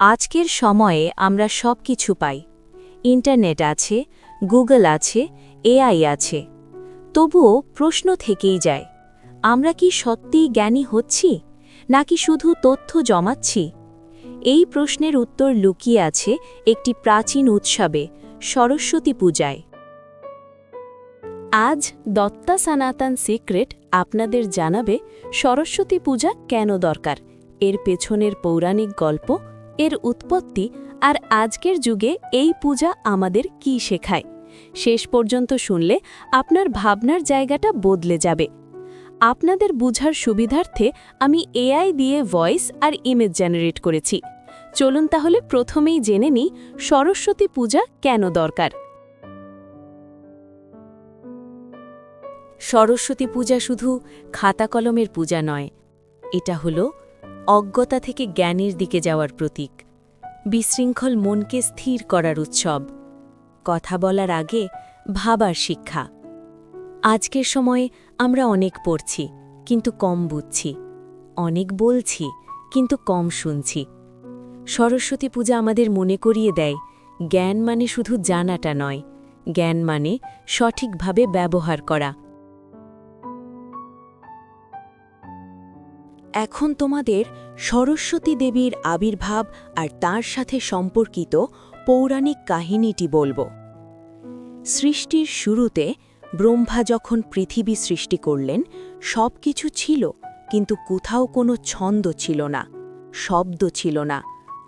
আজকের সময়ে আমরা সব কিছু পাই। ইন্টারনেট আছে, গুগল আছে, এআই আছে। তবুও প্রশ্ন থেকেই যায়, আমরা কি সত্যিই জ্ঞানী হচ্ছি, নাকি শুধু তথ্য জমাচ্ছি? এই প্রশ্নের উত্তর লুকিয়ে আছে একটি প্রাচীন উৎসবে, সরস্বতী পূজায়। আজ দত্তা সনাতন সিক্রেট আপনাদের জানাবে সরস্বতী পূজা কেন দরকার? এর পেছনের পৌরাণিক গল্প এর উৎপত্তি আর আজকের যুগে এই পূজা আমাদের কি শেখায়? শেষ পর্যন্ত শুনলে আপনার ভাবনার জায়গাটা বদলে যাবে। আপনাদের বুঝার সুবিধার্থে আমি এআই দিয়ে ভয়েস আর ইমেজ জেনারেট করেছি। চলুন তাহলে প্রথমেই জেনে নিই সরস্বতী পূজা কেন দরকার। সরস্বতী পূজা শুধু খাতা কলমের পূজা নয়, এটা হল অজ্ঞতা থেকে জ্ঞানের দিকে যাওয়ার প্রতীক। বিশৃঙ্খল মনকে স্থির করার উৎসব। কথা বলার আগে ভাবার শিক্ষা। আজকের সময়ে আমরা অনেক পড়ছি, কিন্তু কম বুঝছি। অনেক বলছি, কিন্তু কম শুনছি। সরস্বতী পূজা আমাদের মনে করিয়ে দেয়, জ্ঞান মানে শুধু জানাটা নয়। জ্ঞান মানে সঠিকভাবে ব্যবহার করা। এখন তোমাদের সরস্বতী দেবীর আবির্ভাব আর তার সাথে সম্পর্কিত পৌরাণিক কাহিনীটি বলব। সৃষ্টির শুরুতে ব্রহ্মা যখন পৃথিবী সৃষ্টি করলেন সব কিছু ছিল, কিন্তু কোথাও কোনো ছন্দ ছিল না, শব্দ ছিল না,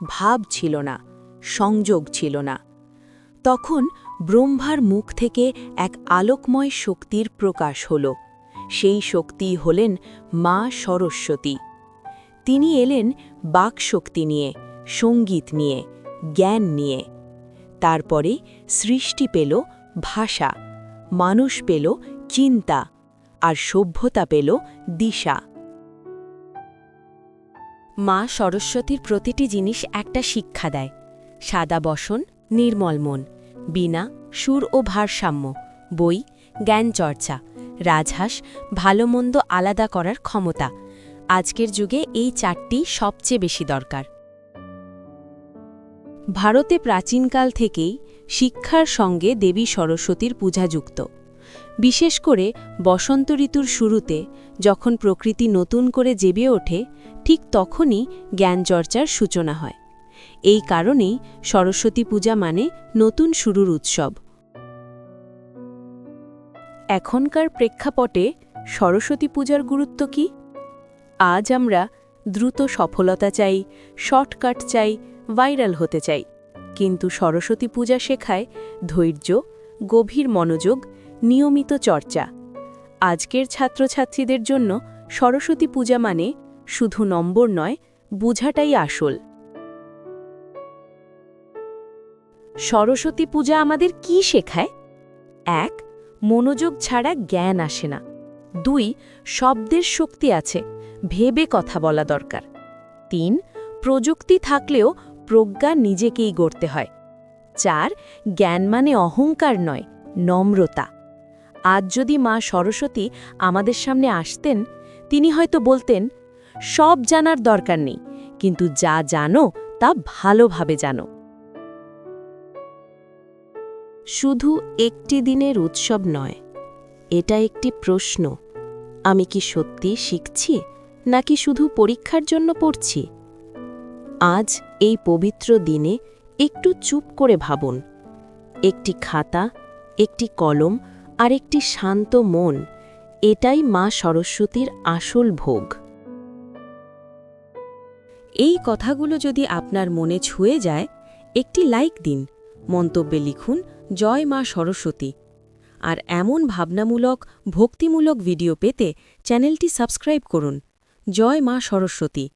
ভাব ছিল না, সংযোগ ছিল না। তখন ব্রহ্মার মুখ থেকে এক আলোকময় শক্তির প্রকাশ হল। সেই শক্তি হলেন মা সরস্বতী। তিনি এলেন বাকশক্তি নিয়ে, সংগীত নিয়ে, জ্ঞান নিয়ে। তারপরে সৃষ্টি পেল ভাষা, মানুষ পেল চিন্তা, আর সভ্যতা পেল দিশা। মা সরস্বতীর প্রতিটি জিনিস একটা শিক্ষা দেয়, সাদা বসন, নির্মল মন, বিনা, সুর ও ভারসাম্য, বই জ্ঞান চর্চা রাজহাঁস ভালো মন্দ আলাদা করার ক্ষমতা। আজকের যুগে এই চারটি সবচেয়ে বেশি দরকার। ভারতে প্রাচীনকাল থেকেই শিক্ষার সঙ্গে দেবী সরস্বতীর পূজা যুক্ত। বিশেষ করে বসন্ত ঋতুর শুরুতে যখন প্রকৃতি নতুন করে জেবে ওঠে, ঠিক তখনই জ্ঞানচর্চার সূচনা হয়। এই কারণেই সরস্বতী পূজা মানে নতুন শুরুর উৎসব। এখনকার প্রেক্ষাপটে সরস্বতী পূজার গুরুত্ব কি? আজ আমরা দ্রুত সফলতা চাই, শর্টকাট চাই, ভাইরাল হতে চাই। কিন্তু সরস্বতী পূজা শেখায় ধৈর্য, গভীর মনোযোগ, নিয়মিত চর্চা। আজকের ছাত্রছাত্রীদের জন্য সরস্বতী পূজা মানে শুধু নম্বর নয়, বুঝাটাই আসল। সরস্বতী পূজা আমাদের কি শেখায়? এক মনোযোগ ছাড়া জ্ঞান আসে না। দুই, শব্দের শক্তি আছে, ভেবে কথা বলা দরকার। তিন, প্রযুক্তি থাকলেও প্রজ্ঞা নিজেকেই গড়তে হয়। চার, জ্ঞান মানে অহংকার নয়, নম্রতা। আজ যদি মা সরস্বতী আমাদের সামনে আসতেন, তিনি হয়তো বলতেন, সব জানার দরকার নেই, কিন্তু যা জানো তা ভালোভাবে জানো। শুধু একটি দিনের উৎসব নয়, এটা একটি প্রশ্ন। আমি কি সত্যি শিখছি, নাকি শুধু পরীক্ষার জন্য পড়ছি? আজ এই পবিত্র দিনে একটু চুপ করে ভাবুন। একটি খাতা, একটি কলম আর একটি শান্ত মন, এটাই মা সরস্বতীর আসল ভোগ। এই কথাগুলো যদি আপনার মনে ছুঁয়ে যায়, একটি লাইক দিন, মন্তব্যে লিখুন জয় মা সরস্বতী। আর এমন ভাবনামূলক, ভক্তিমূলক ভিডিও পেতে চ্যানেলটি সাবস্ক্রাইব করুন। জয় মা সরস্বতী।